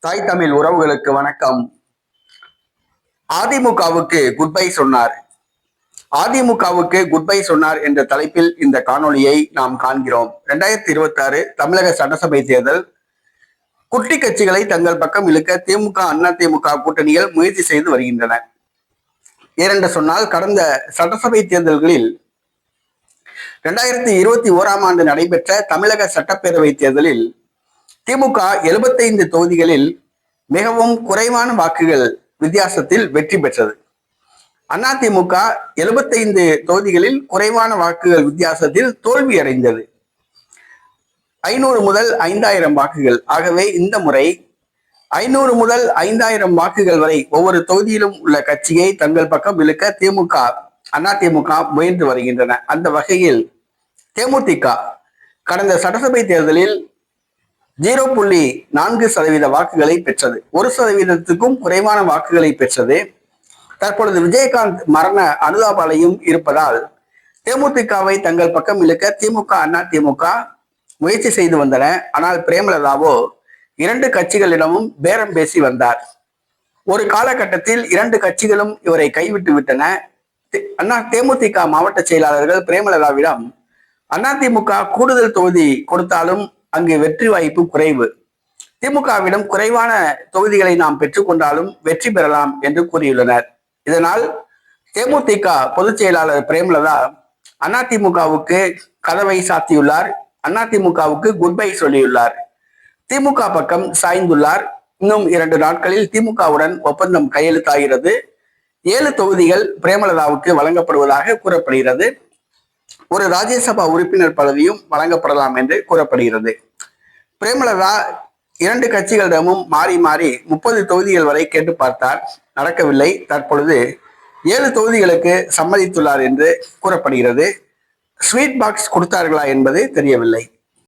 தாய் தமிழ் உறவுகளுக்கு வணக்கம். அதிமுகவுக்கு குட் பை சொன்னார். அதிமுகவுக்கு குட் பை சொன்னார் என்ற தலைப்பில் இந்த காணொளியை நாம் காண்கிறோம். இரண்டாயிரத்தி இருபத்தி ஆறு தமிழக சட்டசபை தேர்தல். குட்டி கட்சிகளை தங்கள் பக்கம் இழுக்க திமுக அண்ணா திமுக கூட்டணிகள் முயற்சி செய்து வருகின்றன. ஏனென்று சொன்னால் கடந்த சட்டசபை தேர்தல்களில் இரண்டாயிரத்தி இருபத்தி ஓராம் ஆண்டு நடைபெற்ற தமிழக சட்டப்பேரவை தேர்தலில் திமுக எழுபத்தைந்து தொகுதிகளில் மிகவும் குறைவான வாக்குகள் வித்தியாசத்தில் வெற்றி பெற்றது. அதிமுக எழுபத்தைந்து தொகுதிகளில் குறைவான வாக்குகள் வித்தியாசத்தில் தோல்வி அடைந்தது. ஐநூறு முதல் ஐந்தாயிரம் வாக்குகள். ஆகவே இந்த முறை ஐநூறு முதல் ஐந்தாயிரம் வாக்குகள் வரை ஒவ்வொரு தொகுதியிலும் உள்ள கட்சியை தங்கள் பக்கம் இழுக்க திமுக அதிமுக முயன்று வருகின்றன. அந்த வகையில் தேமுதிக கடந்த சட்டசபை தேர்தலில் ஜீரோ புள்ளி நான்கு சதவீத வாக்குகளை பெற்றது. ஒரு சதவீதத்துக்கும் குறைவான வாக்குகளை பெற்றது. தற்பொழுது விஜயகாந்த் மரண அனுதாபாலையும் இருப்பதால் தேமுதிகவை தங்கள் பக்கம் இழுக்க திமுக அண்ணா திமுக முயற்சி செய்து வந்தன. ஆனால் பிரேமலதாவோ இரண்டு கட்சிகளிடமும் பேரம் பேசி வந்தார். ஒரு காலகட்டத்தில் இரண்டு கட்சிகளும் இவரை கைவிட்டு விட்டன. அண்ணா தேமுதிக மாவட்ட செயலாளர்கள் பிரேமலதாவிடம் அதிமுக கூடுதல் தொகுதி கொடுத்தாலும் அங்கு வெற்றி வாய்ப்பு குறைவு. திமுகவிடம் குறைவான தொகுதிகளை நாம் பெற்றுக்கொண்டாலும் வெற்றி பெறலாம் என்று கூறியுள்ளனர். இதனால் தேமுதிக பொதுச் செயலாளர் பிரேமலதா அதிமுகவுக்கு கதவை சாத்தியுள்ளார். அதிமுகவுக்கு குட் பை சொல்லியுள்ளார். திமுக பக்கம் சாய்ந்துள்ளார். இன்னும் இரண்டு நாட்களில் திமுகவுடன் ஒப்பந்தம் கையெழுத்தாகிறது. ஏழு தொகுதிகள் பிரேமலதாவுக்கு வழங்கப்படுவதாக கூறப்படுகிறது. ஒரு ராஜ்யசபா உறுப்பினர் பதவியும் வழங்கப்படலாம் என்று கூறப்படுகிறது. பிரேமலதா இரண்டு கட்சிகளிடமும் மாறி மாறி முப்பது தொகுதிகள் வரை கேட்டு பார்த்தார். நடக்கவில்லை. தற்பொழுது ஏழு தொகுதிகளுக்கு சம்மதித்துள்ளார் என்று கூறப்படுகிறது. ஸ்வீட் பாக்ஸ் கொடுத்தார்களா என்பது தெரியவில்லை.